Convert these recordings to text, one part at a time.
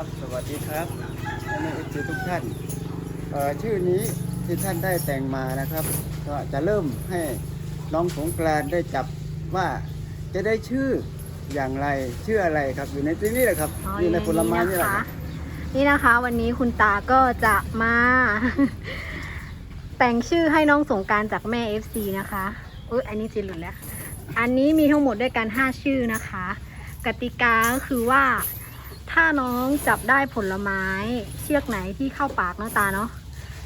ครับ สวัสดีครับอันนี้เอทุกท่านเอ่อชื่อนี้ที่ท่านได้แต่งมานะครับ ก็จะเริ่มให้น้องสงกรานต์ได้จับว่าจะได้ชื่ออย่างไรชื่ออะไรครับอยู่ในที่นี่แหละครับอ๋ออยู่ในผลไม้นี่แหละนะคะครับนี่นะคะ วันนี้คุณตาก็จะมา แต่งชื่อให้น้องสงกรารจากแม่ FC นะคะอุ้ยอันนี้จิหลุดแล้ว อันนี้มีทั้งหมดด้วยกัน 5 ชื่อนะคะ กติกาก็คือว่า ถ้าน้องจับได้ผลไม้เชือกไหนที่เข้าปากน้องตาเนาะ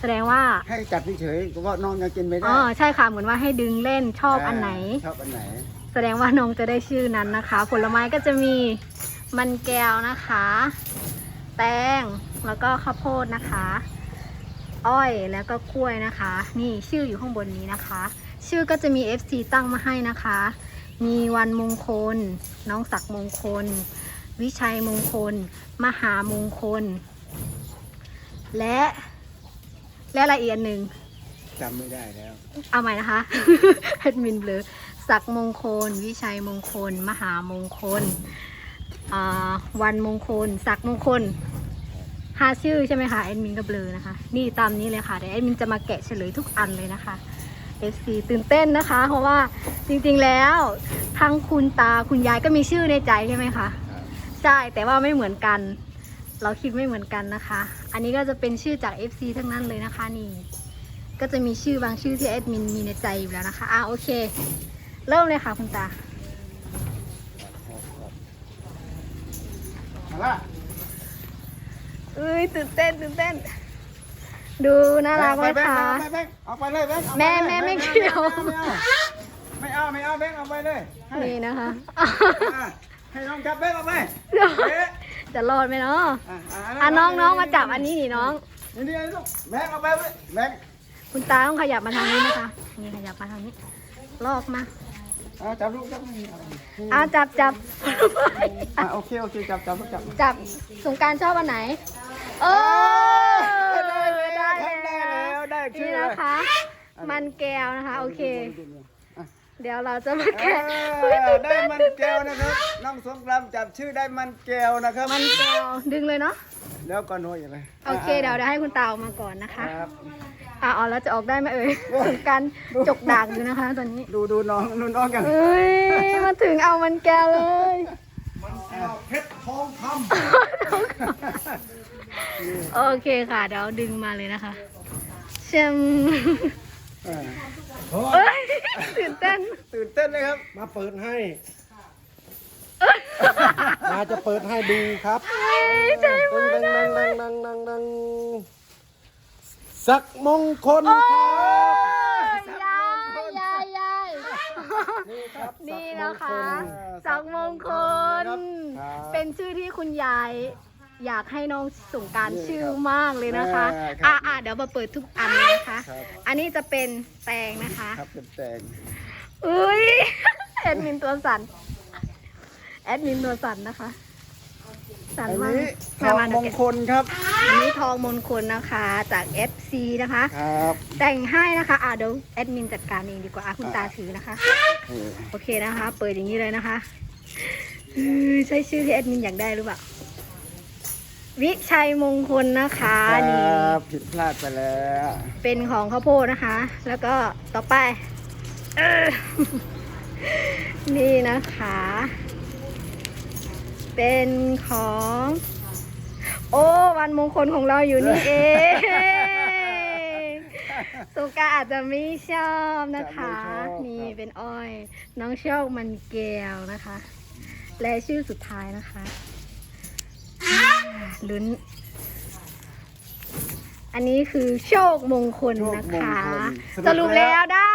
แสดงว่าให้จับเฉยๆเพราะว่าน้องยังกินไม่ได้อ๋อใช่ค่ะเหมือนว่าให้ดึงเล่นชอบอันไหน ชอบอันไหน แสดงว่าน้องจะได้ชื่อนั้นนะคะ ผลไม้ก็จะมีมันแก้วนะคะ แตงแล้วก็ข้าวโพดนะคะ อ้อยแล้วก็กล้วยนะคะ นี่ชื่ออยู่ข้างบนนี้นะคะ ชื่อก็จะมี FC ตั้งมาให้นะคะ มีวันมงคล น้องศักดิ์มงคล วิชัยมงคล มหามงคล และและอะไรอีกอันหนึ่งจำไม่ได้แล้ว เอาใหม่นะคะ แอดมินเบลอศักดิ์มงคล วิชัยมงคล มหามงคลอ่าวันมงคล ศักดิ์มงคลห้าชื่อใช่ไหมคะแอดมินก็เบลอนะคะ นี่ตามนี้เลยค่ะเดี๋ยวแอดมินจะมาแกะเฉลยทุกอันเลยนะคะ FC ตื่นเต้นนะคะ เพราะว่าจริงๆแล้วทั้งคุณตาคุณยายก็มีชื่อในใจใช่ไหมคะ ใช่แต่ว่าไม่เหมือนกัน เราคิดไม่เหมือนกันนะคะ อันนี้ก็จะเป็นชื่อจาก FC ทั้งนั้นเลยนะคะนี่ก็จะมีชื่อบางชื่อที่แอดมินมีในใจอยู่แล้วนะคะอะโอเค เริ่มเลยค่ะคุณตาเอาละเอ้ยตื่นเต้นตื่นเต้น ดูน่ารักไหมแบงคะเอาไปแบงเอาไปเลยแบงเอาไปแม่เลยแม่ไม่แบงเกี่ยว ไม่เอาไม่เอาไม่เอาแบงเอาไปเลยให้นี่นะคะอะ ให้น้องจับแบงเอาไปเอ๊ะจะรอดไหมเนาะอะอะน้องน้องมาจับอันนี้นี่น้อง นี่นี่ลูกแบงเอาไปเว้ยแบงคุณตาต้องขยับมาทางนี้นะคะนี่ขยับมาทางนี้ ลอกมาอะจับลูกจับนี่อะจับจับ อะโอเคโอเคจับจับลูกจับจับสงกรารชอบอันไหน เออได้แล้วได้ได้แล้วได้ชื่นี่อแล้วนะคะ มันแก้วนะคะ โอเคอะ เดี๋ยวเราจะมาเอแกะอได้มันแก้วนะครับ น้องสงกรามจับชื่อได้มันแก้วนะครับ มันแก้วดึงเลยเนาะแล้วก็โน้ยอะไรโอเคเดี๋ยวเดี๋ยวให้คุณตาออกมาก่อนนะคะครับอะอ๋อแล้วจะออกได้ไหมเอ่ยสงกรารจกดากอยู่นะคะ ตอนนี้ดูดูน้องดูน้องกันเอ้ยมาถึงเอามันแก้วเลยเพชรทองคโอเคค่ะเดี๋ยวดึงมาเลยนะคะเชมำ เออเอ้ยตื่นเต้นตื่นเต้นเลยครับ มาเปิดให้ มาจะเปิดให้ดูครับเฮ้ยใจดัมางกดังเลดังยดังดังดังดังสักมงคลครับยายยายยายนี่ครับนี่นะคะสักมงคลสักมงคลครับเป็นชื่อที่คุณยาย อยากให้น้องสงกรารนี่ชื่อครับมากเลยนะคะอ่าครับ อะอะเดี๋ยวมาเปิดทุกอันเลยนะคะ ครับอันนี้จะเป็นแตงนะคะครับเป็นแตงอุ้ย แอดมินตัวสั่นแอดมินตัวสั่นนะคะ สั่นอันมากนี้ทองมามงคลครับอันนี้ทองมงคลนะคะ จาก FC นะคะ ครับแต่งให้นะคะ อะเดี๋ยวแอดมินจัดการเองดีกว่าอะคุณตาถือนะคะเออโอเคนะคะ เปิดอย่างนี้เลยนะคะอือใช่ชื่อที่แอดมินอยากได้หรือเปล่า วิชัยมงคลนะคะคนี่รับผิดพลาดไปแล้วเป็นของข้าวโพดนะคะ แล้วก็ต่อไปเออนี่นะคะ เป็นของ โอ้วันมงคลของเราอยู่นี่เองสุกาอาจจะไม่ชอบนะคะ นี่เป็นอ้อย น้องชอบมันแก้วนะคะ และชื่อสุดท้ายนะคะอ่า ลุ้น อันนี้คือโชคมงคลนะคะสรุปแล้วได้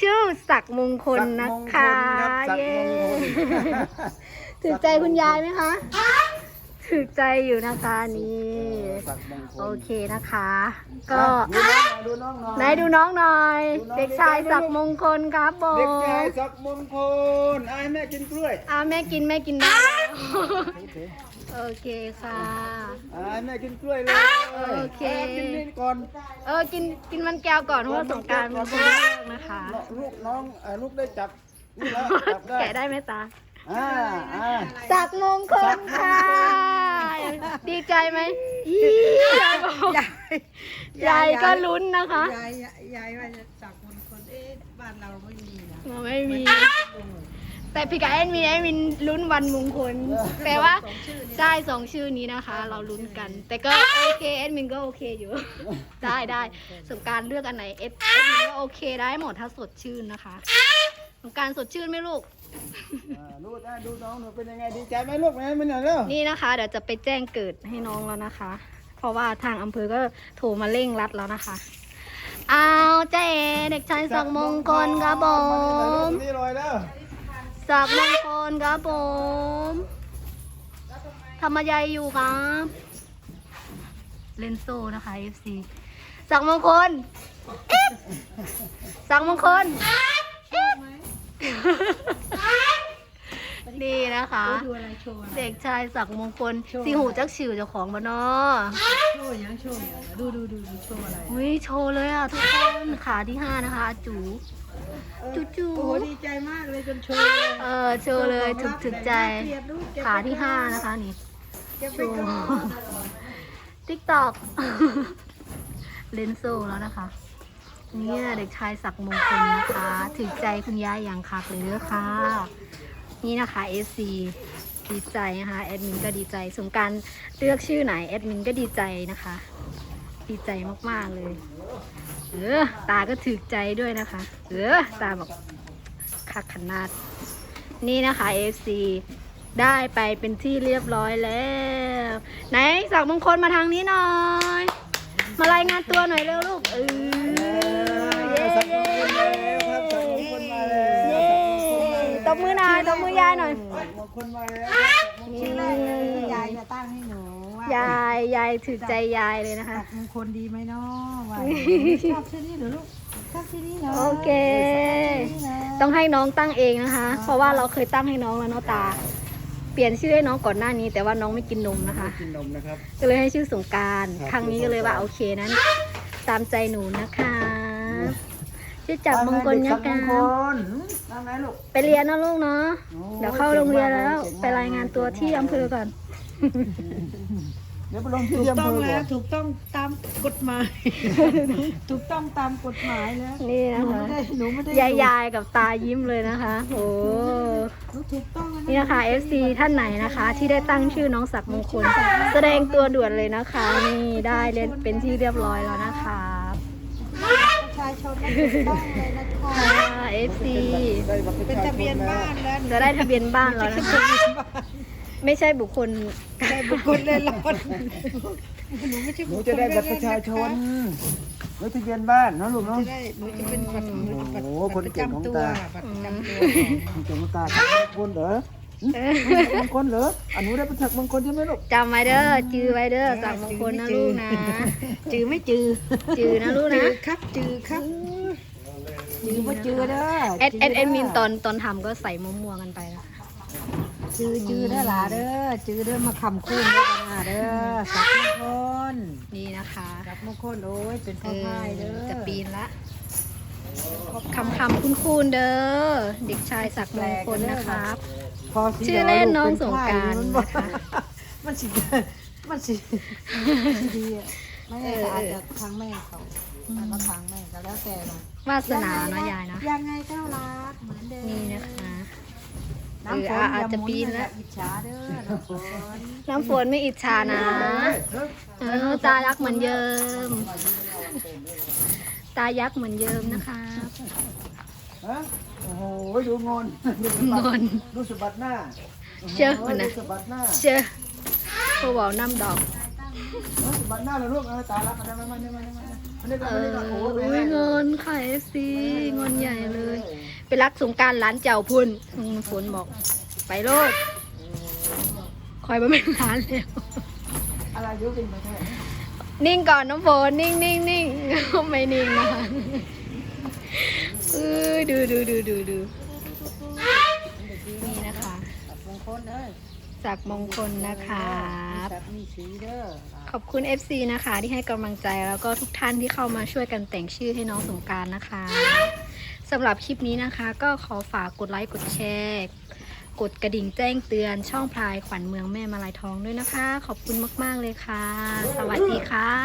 ชื่อศักดิ์มงคลนะคะสักเย้มงคลถือใจคุณยายไหมคะถื อใจอยู่นะคะนี่สักมงคลโอเคนะคะ ก็ดูน้องหน่อยไหนดูน้องหน่อยดูน้องเด็กชายศักดิ์มงคลครับโบเด็กชายสักมงคลไอ้แม่กินกล้วยอ่าแม่กินแม่กินได้แล้วโอเคค่ะไอ้แม่กินกล้วยเลยโอเคกินนี่ก่อนเออกินกินมันแก้วก่อนเพราะว่าสงกรารมันเพิ่งเลิกนะคะลูกน้องเอ่อลูกได้จับนี่แล้วจับได้แกะได้ไหมตา อ่าอ่าศักดิ์มงคลค่ะ ดีใจไหมอียายบอกยายยายก็ลุ้นนะคะยายยายยายว่าจะจับคนคนเอ๊ะบ้านเราไม่มีนะไม่มี แต่พี่กับแอดมินแอดมินลุ้นวันมงคลแต่ว่าใช่สองชื่อนี้นะคะ เราลุ้นกัน แต่ก็โอเคแอดมินก็โอเคอยู่ ได้ได้สงกรารเลือกอันไหนเอฟแอดมินก็โอเคได้หมดถ้าสดชื่นนะคะสงกรารสดชื่นไหมลูก อ่าดูได้ดูน้องหนูเป็นยังไงดีใจไหมลูกไหมมันหน่อยเร็วนี่นะคะ เดี๋ยวจะไปแจ้งเกิดให้น้องแล้วนะคะ เพราะว่าทางอำเภอก็โทรมาเร่งรัดแล้วนะคะเอาเจ๊เด็กชายสักดิ์มงคลครับผมนี่ลอยแล้วสักดิ์มงคลครับผมทำอะไรอยู่ครับเล่นโซ่นะคะ FC สักดิ์มงคลอิ๊บสักดิ์มงคลอิ๊บ นี่นะคะ ดูอะไรโชว์อะไรเด็กชายศักดิ์มงคลสีหูจักชื่อเจ้าของบ้านอโชว์ยังโชว์ยังดูดูดูดูโชว์อะไรอุ้ยโชว์เลยอะทุกคนขาที่ห้านะคะอาจูจูจูโอ้โหดีใจมากเลยจนโชว์เลยเออโชว์เลยถึกถึกใจเกลียดลูกเก็บขาที่ห้านะคะนี่เก็บไปก่อนติ๊กตอกเลนโซแล้วนะคะ เนี่ยเด็กชายศักดิ์มงคลนะคะถึกใจคุณยายอย่างคักเลยเด้อค่ะ นี่นะคะ SC ดีใจนะคะแอดมินก็ดีใจสงการเลือกชื่อไหนแอดมินก็ดีใจนะคะ ดีใจมากๆเลย เออตาก็ถึกใจด้วยนะคะ เออตาบอกคักขนาด นี่นะคะ FC ได้ไปเป็นที่เรียบร้อยแล้ว ไหนสักมงคลมาทางนี้หน่อย มารายงานตัวหน่อยเร็วลูกเออเย้ สักม เย้ งคลมาแล้วครับสักมงคลมาแล้ว เย้ต บมือหน่อยตบมือยายหน่อยสักมงคลมาแล้วชื่อแรกเลยที่ยายจะตั้งให้หนูว่ายาย ยายถือใจยายเลยนะคะจับมงคลดีไหมเนาะว่าชอบชื่อนี้เหรอลูกชอบชื่อนี้เหรอโอเคนี่นะต้องให้น้องตั้งเองนะคะ เพราะว่าเราเคยตั้งให้น้องแล้วเนาะตา เปลี่ยนชื่อให้น้องก่อนหน้านี้ แต่ว่าน้องไม่กินนมนะคะ กินนมนะครับ ก็เลยให้ชื่อสงกราร ครับครั้งนี้ก็เลยว่าโอเคนั้น ตามใจหนูนะคะ ชื่อจับมงคลสันะกมคะงคลทำไงลูกไปเรียนนะลูกเนาะโอ้เดี๋ยวเข้าโรงเรียนแล้วเก่งมากไปรายงานตัวที่อำเภอก่อน เดี๋ยวไปลงที่ถูกอำต้เภองอก่แล้อวนถูกต้องตามกฎหมาย ถูกต้องตามกฎหมายแล้วนี่หนะนูคะ ไม่ได้หนูไม่ได้ยายยายกับตายิ้มเลยนะคะ โอ้ หนูถูกต้องแล้วนี่นะคะ FC ท่านไหนนะคะ ที่ได้ตั้งชื่อน้องศักดิ์มงคล แสดงตัวด่วนเลยนะคะ นี่ได้เล่นเป็นที่เรียบร้อยแล้วนะคะ ประชาชนไม่ถูก ต้องเลยนะคะค่ะ FC ได้บัตรประเป็นชาชทะเบียนบ้านแล้วหนูจะได้ทะเบียนบ้านแล้วนะคะ ไม่ใช่บุคคลได้บุคคลเล่นรอดหนูไม่ใช่หนูบุคคลจะได้บัตรประชาชนไว้ทะเบียนบ้านเนาะลูกหนูเนาะ จะได้หนูจะเป็นบัตรหนูบัตรโอ้โหคนเก่งของบัตรประจำตัวตา บัตรประจำตัวคุณจงตาสักมงคลเหรอ มงคลเหรออันนู้นได้ประชักมงคลใช่ไหมลูกจำไว้เด้อจือไว้เด้อศักดิ์มงคลนะลูกนะ จือไม่จือจือนะลูกจืนะอครับจือครับจือว่าจือเด้อแอดแอดแอดมินตอนตอนทำก็ใส่มัวๆกันไปแล้วจือจือเด้อหลาเด้อจือเด้อมาคำคู่ด้วยกันหาเด้อสักมงคลนี่นะคะสักมงคลโอ้ยเป็นเอพ่ออพายเด้อจะปีนละ คำคำคุณคูณเด้อ เด็กชายศักดิ์มงคลนะครับ พอสิชื่อเล่นน้องสงกรานต์มันบอกนะคะ มันสิมันสิมันสิดีอะไม่แน่แต่อาจจะทางแม่เขาแต่ก็ทางแม่ก็แล้วแต่นะวาสนาเนาะยายเนาะยังไงก็รักเหมือนเดิมนี่นะคะ น้ำฝเอนออาจจะปีนแล้วอย่าหมุอย่าอิจฉาเด้อน้ำฝนน้ำฝนไม่อิจฉานะ เออตายักษ์เหมือนเยิม ตายักษ์เหมือนเยิมนะคะฮะโอ้โหดูงอนดูสะงบัดอนดูสะบัดหน้าเชื่อโโหมันนะ ดูสะบัดหน้าเชื่อพวกบอกน้ำดอกเออสะบัดหน้าเลยลูกเออตาลักอะไรมามาเนี่ยมาเนี่ยมาเนี่ยมาเนี่ยเอมาอเนี่ยมาโอ้โหอุ้ยงอนค่ะเอฟซีงอนใหญ่เลย ไปรักสงกรารร้านเจ้าพุ่นอืมฝนบอก ไปโลดคอยมาเป็นร้านแล้วอะไรเยอะจริงไหมแท้ นิ่งก่อนน้ำฝนนิ่งนิ่งนิ่งไม่นิ่งนะคะเออดูดูดูดูดูนี่นะคะสักมงคลเด้อจากมงคลนะคะสักมีสีเด้อขอบคุณ FC นะคะ ที่ให้กำลังใจแล้วก็ทุกท่านที่เข้ามาช่วยกันแต่งชื่อให้น้องสงกรารนะคะสำหรับคลิปนี้นะคะ ก็ขอฝากกดไลค์กดแชร์ กดกระดิ่งแจ้งเตือนช่องพลายขวัญเมืองแม่มาลายทองด้วยนะคะ ขอบคุณมาก ๆ เลยค่ะ สวัสดีค่ะ